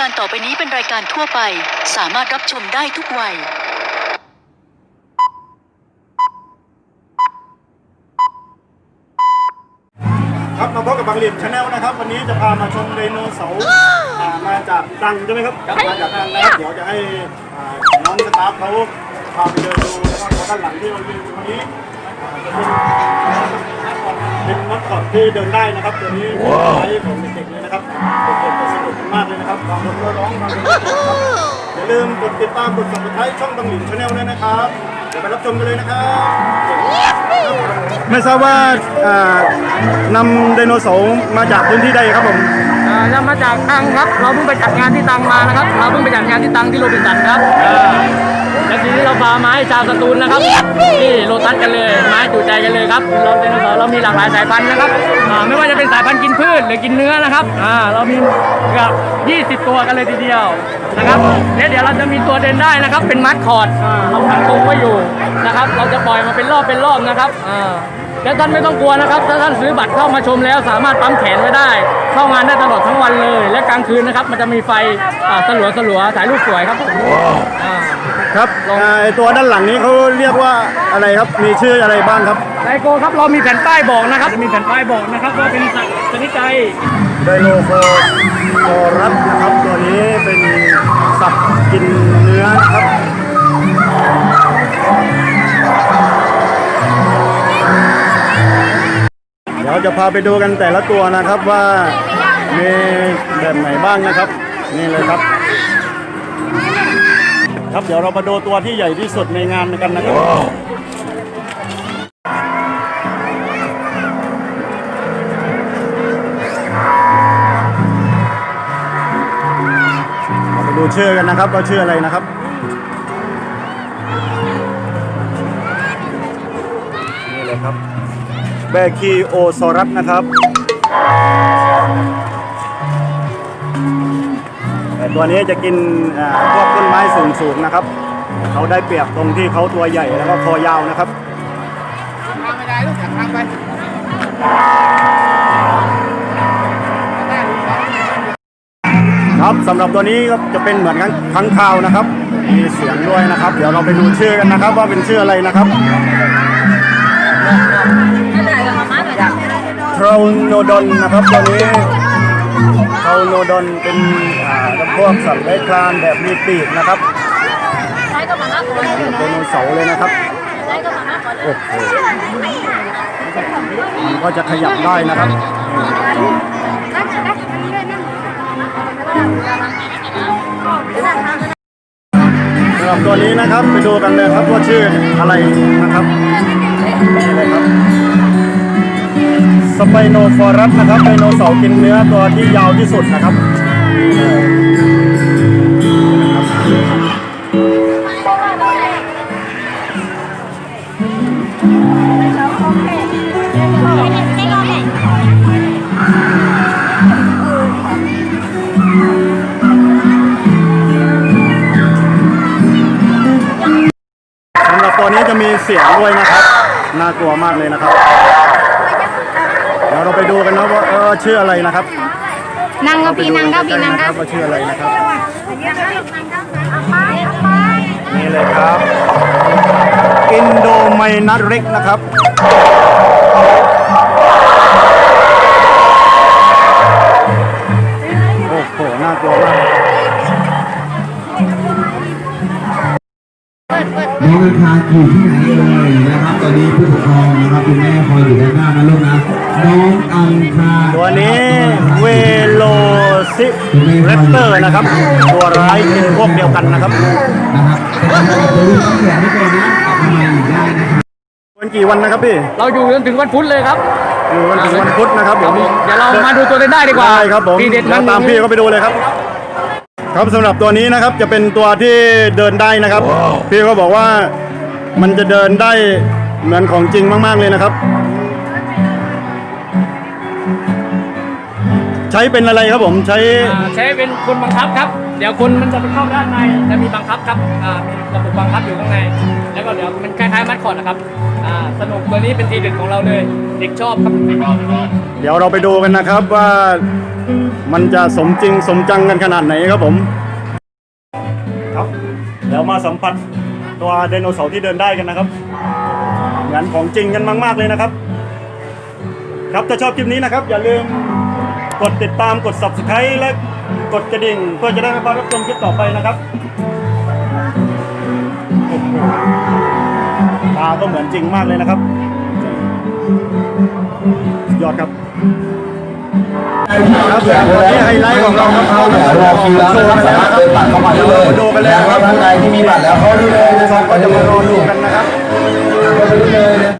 การต่อไปนี้เป็นรายการทั่วไป สามารถรับชมได้ทุกวัย ครับมาพบกับบังเหลียมชาแนลนะครับ วันนี้จะพามาชมไดโนเสาร์อ่ามาจากตรังใช่ไหมครับมาจากตรังนะครับเดี๋ยวจะให้อ่าน้องสตาฟเขาพาไปเดินดูนะครับเพราะด้านหลังที่เรายืนอยู่ตรงนี้อ่าจะเป็นเป็นมัดคอดที่เดินได้นะครับตัวนี้เป็นไซส์ของเด็กๆเลยนะครับเด็กๆจะสนุก มากเลยนะครับบางคนก็ร้องบางคนก็เต้นครับอย่าลืมกดติดตามกด subscribe ช่องบังเหลียมชาแนลด้วยนะครับเดี๋ยวไปรับชมกันเลยนะครับไม่ทราบว่าอ่านำไดโนเสาร์มาจากพื้นที่ใดครับผมอ่าเรามาจากตังครับ เราเพิ่งไปจัดงานที่ตังมานะครับ เราเพิ่งไปจัดงานที่ตังที่โรบินสันครับ อ่า และทีนี้เราพามาให้ชาวสตูลนะครับที่โลตัสกันเลยมาให้จูใจกันเลยครับเราไดโนเสาร์เรามีหลากหลายสายพันธุ์นะครับอ่าไม่ว่าจะเป็นสายพันธุ์กินพืชหรือกินเนื้อนะครับอ่าเรามีเกือบ20 ตัวกันเลยทีเดียวนะครับและเดี๋ยวเราจะมีตัวเดินได้นะครับ เป็นมัดคอร์ดอ่าเราพันกรงไว้อยู่นะครับ เราจะปล่อยมาเป็นรอบเป็นรอบนะครับอ่า แล้วท่านไม่ต้องกลัวนะครับถ้าท่านซื้อบัตรเข้ามาชมแล้ว สามารถปั๊มแขนไว้ได้ เข้างานได้ตลอดทั้งวันเลย และกลางคืนนะครับ มันจะมีไฟอ่าสลัวสลัวๆถ่ายรูปสวยครับผมอ่า ครับอ่าไอตัวด้านหลังนี้เขาเรียกว่าอะไรครับ มีชื่ออะไรบ้างครับ ไลโกครับเรามีแผ่นป้ายบอกนะครับมีแผ่นป้ายบอกนะครับว่าเป็นสัตว์ชนิดใด ไดโนโฟโฟรัสนะครับ ตัวนี้เป็นสัตว์กินเนื้อนะครับ จะพาไปดูกันแต่ละตัวนะครับว่ามีแบบไหนบ้างนะครับ นี่เลยครับ ครับเดี๋ยวเรามาดูตัวที่ใหญ่ที่สุดในงานกันนะครับเราไปดูชื่อกันนะครับว่าชื่ออะไรนะครับนี่เลยครับ แบคีโอซอรัสนะครับแต่ตัวนี้จะกินอ่าพวกต้นไม้สูงๆนะครับ เขาได้เปรียบตรงที่เขาตัวใหญ่แล้วก็คอยาวนะครับทางไม่ได้ลูกทางไปครับสำหรับตัวนี้ก็จะเป็นเหมือนกันค้างคาวนะครับ มีเสียงด้วยนะครับ เดี๋ยวเราไปดูชื่อกันนะครับ ว่าเป็นชื่ออะไรนะครับ โทรโนดอนนะครับตัวนี้โทรโนดอนเป็นอ่าจำพวกสัตว์เลื้อยคลานแบบมีปีกนะครับไดโนเสาร์เลยนะครับโอ้โหมันก็จะขยับได้นะครับสำหรับตัวนี้นะครับไปดูกันเลยครับว่าชื่ออะไรนะครับ สไปโนฟอรัสนะครับไดโนเสาร์กินเนื้อตัวที่ยาวที่สุดนะครับสำหรับตัวนี้จะมีเสียงด้วยนะครับ น่ากลัวมากเลยนะครับ เดี๋ยวเราไปดูกันนะว่าเออชื่ออะไรนะครับนางกะพีนางกะพีนางคกะรับว่าชื่ออะไรนะครับนี่เลยครับ อินโดไมนัสเร็กนะครับ องอังคารอยู่ที่ไหนเอ่ยนะครับ ตอนนี้ผู้ปกครองนะครับคุณแม่คอยอยู่ด้านหน้านะลูกนะน้องอังคารตัวนี้เวโลซิเรปเตอร์นะครับ ตัวร้ายกินพวกเดียวกันนะครับนะครับแต่เราจะรู้ต้องแขนไม่ก่อนนะกลับมาใหม่อีกได้นะครับวันกี่วันนะครับพี่เราอยู่จนถึงวันพุธเลยครับอยู่วันถึงวันพุธนะครับครับผมเดี๋ยวเรามาดูตัวเดินได้ดีกว่าได้ครับผมทีเด็ดเดี๋มัยนวตามพี่เขาไปดูเลยครับครับสำหรับตัวนี้นะครับจะเป็นตัวที่เดินได้นะครับ พี่เขาบอกว่า มันจะเดินได้เหมือนของจริงมาก ๆ เลยนะครับ ใช้เป็นอะไรครับผมใช้อ่าใช้เป็นคนบังคับครับ เดี๋ยวคนมันจะไปเข้าด้านในจะมีบังคับครับอ่ามีระบบบังคับอยู่ข้างใน แล้วก็เดี๋ยวมันคล้ายๆมัดคอร์ดนะครับอ่าสนุกตัวนี้เป็นทีเด็ดของเราเลย เด็กชอบครับเดี๋ยวเราไปดูกันนะครับว่ามันจะสมจริงสมจังกันขนาดไหนครับผม ครับเดี๋ยวมาสัมผัส ตัวไดโนเสาร์ที่เดินได้กันนะครับเหมือนของจริงกันมาก ๆ เลยนะครับ ครับถ้าชอบคลิปนี้นะครับ อย่าลืมกดติดตามกด subscribe และกดกระดิ่ง เพื่อจะได้ไม่พลาดรับชมคลิปต่อไปนะครับตาก็เหมือนจริงมากเลยนะครับยอดครับ ครับวันนี้ไฮไลท์ของเราครับเขาเดี๋ยวรอคิวแล้วนะครับสามารถเดินตัดเข้ามาได้เลยดูกันเลยนะนะครับท่านใดที่มีบัตรแล้วเขาด้เลยนะครับก็จะมารอดูกันนะครับเข้าไปด้เลยนะ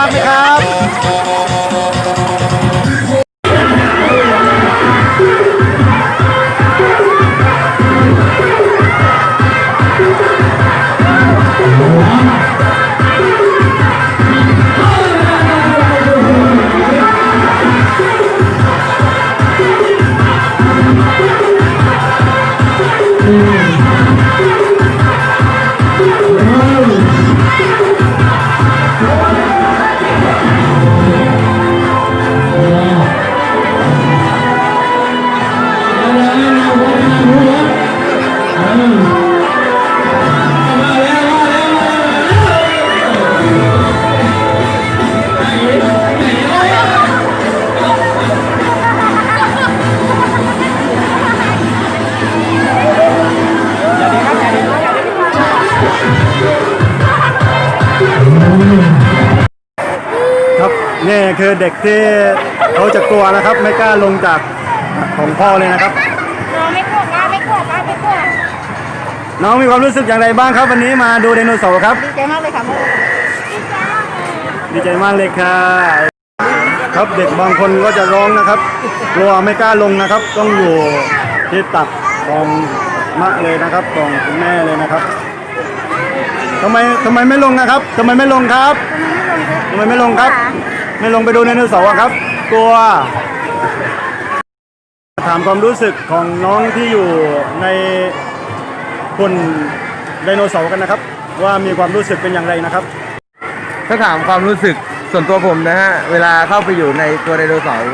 มากนะครับ เด็กที่เขาจะกลัวนะครับ ไม่กล้าลงจากของพ่อเลยนะครับ น้องไม่กลัวป้าไม่กลัวป้าไม่กลัวน้องมีความรู้สึกอย่างไรบ้างครับ วันนี้มาดูไดโนเสาร์ครับ ดีใจมากเลยค่ะพ่อดีใจมากเลยค่ะ ครับเด็กบางคนก็จะร้องนะครับ กลัวไม่กล้าลงนะครับ ต้องอยู่ที่ตักของมะเลยนะครับของคุณแม่เลยนะครับทำไมทำไมไม่ลงนะครับทำไมไม่ลงครับทำไมไม่ลงครับ ไม่ลงไปดูไดโนเสาร์อะครับกลัว ถามความรู้สึกของน้องที่อยู่ในคนไดโนเสาร์กันนะครับ ว่ามีความรู้สึกเป็นอย่างไรนะครับ ถ้าถามความรู้สึกส่วนตัวผมนะฮะ เวลาเข้าไปอยู่ในตัวไดโนเสาร์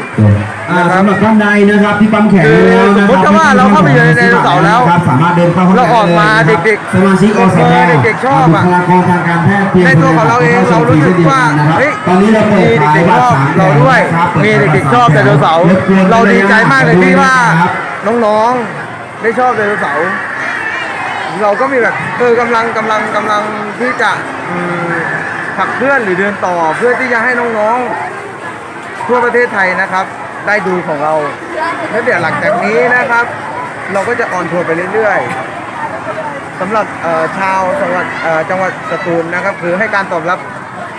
อ่าสำหรับท่านใดนะครับที่ปั๊มแขนแล้วคือสนะมคมุรับติว่าเราเข้าไปอยู่ในไดโนเสาร์แล้วครับสามารถเดินเข้าข้างในเราออกมาได้ลยนะครับเด็กๆสมาชิกอสมเด็กๆชอบอะบุคลากรทางการแพทย์เพียงในตัวของเราเองเรารู้สึกว่านะครับเฮ้ยตอนนี้เราเปิดมีขายเด็กๆบัตชรอบสามเราด้วยแถครับมีเด็กๆชอบไดโนเสาร์บกวนเราดีใจมากเลยที่ว่า ครับ น้องๆ ได้ชอบไดโนเสาร์เราก็มีแบบเออกำลังกำลังกำลังที่จะอืมผลักเพื่อนหรือเดินต่อเพื่อที่จะให้น้องๆ ทั่วประเทศไทยนะครับ ได้ดูของเราแล้วเดี๋ยวหลังจากนี้นะครับ เราก็จะออนทัวร์ไปเรื่อยๆสำหรับชาวจังหวัดจังหวัดสตูลนะครับ คือให้การตอบรับ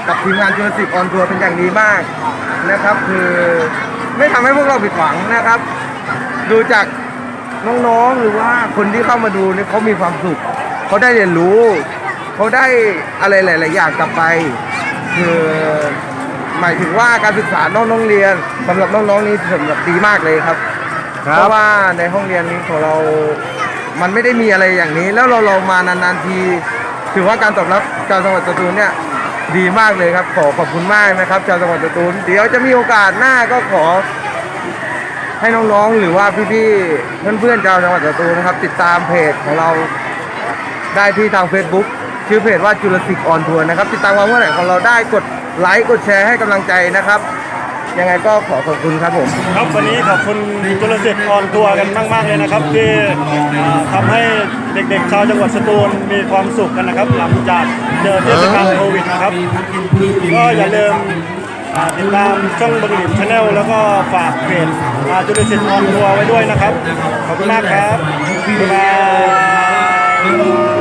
กับทีมงานจุลศิษย์ออนทัวร์เป็นอย่างดีมากนะครับ คือไม่ทำให้พวกเราผิดหวังนะครับ ดูจากน้องๆหรือว่าคนที่เข้ามาดูเนี่ยเขามีความสุขเขาได้เรียนรู้เขาได้อะไรหลาย ๆ อย่างกลับไป คือ หมายถึงว่าการศึกษาน้องๆเรียนสำหรับน้องๆนี่สำหรับดีมากเลยครับครับเพราะว่าในห้องเรียนนี้ของเรา มันไม่ได้มีอะไรอย่างนี้ แล้วเราเรามานานๆที ถือว่าการตอบรับชาวจังหวัดสตูลเนี่ยดีมากเลยครับ ขอขอบคุณมากนะครับชาวจังหวัดสตูลเดี๋ยวจะมีโอกาสหน้าก็ขอ ให้น้องๆ หรือว่าพี่ๆ เพื่อนๆชาวจังหวัดสตูลนะครับ ติดตามเพจของเราได้ที่ทาง Facebook ชื่อเพจว่าจุลศิษย์ออนทัวร์นะครับ ติดตามความเคลื่อนไหวของเราได้กด ไลค์กดแชร์ให้กำลังใจนะครับ ยังไงก็ขอขอบคุณครับผม ครับวันนี้ขอบคุณจุลศิษย์ออนทัวร์กันมาก ๆ เลยนะครับ ที่อ่าทำให้เด็กๆ ชาวจังหวัดสตูลมีความสุขกันนะครับหลังจากเจอเทศกาลโควิดนะครับ ก็อย่าลืมอ่าติดตามช่องบังหลิมชาแนลแล้วก็ฝากเพจอ่าจุลศิษย์ออนทัวร์ไว้ด้วยนะครับ ขอบคุณมากครับบ๊ายบาย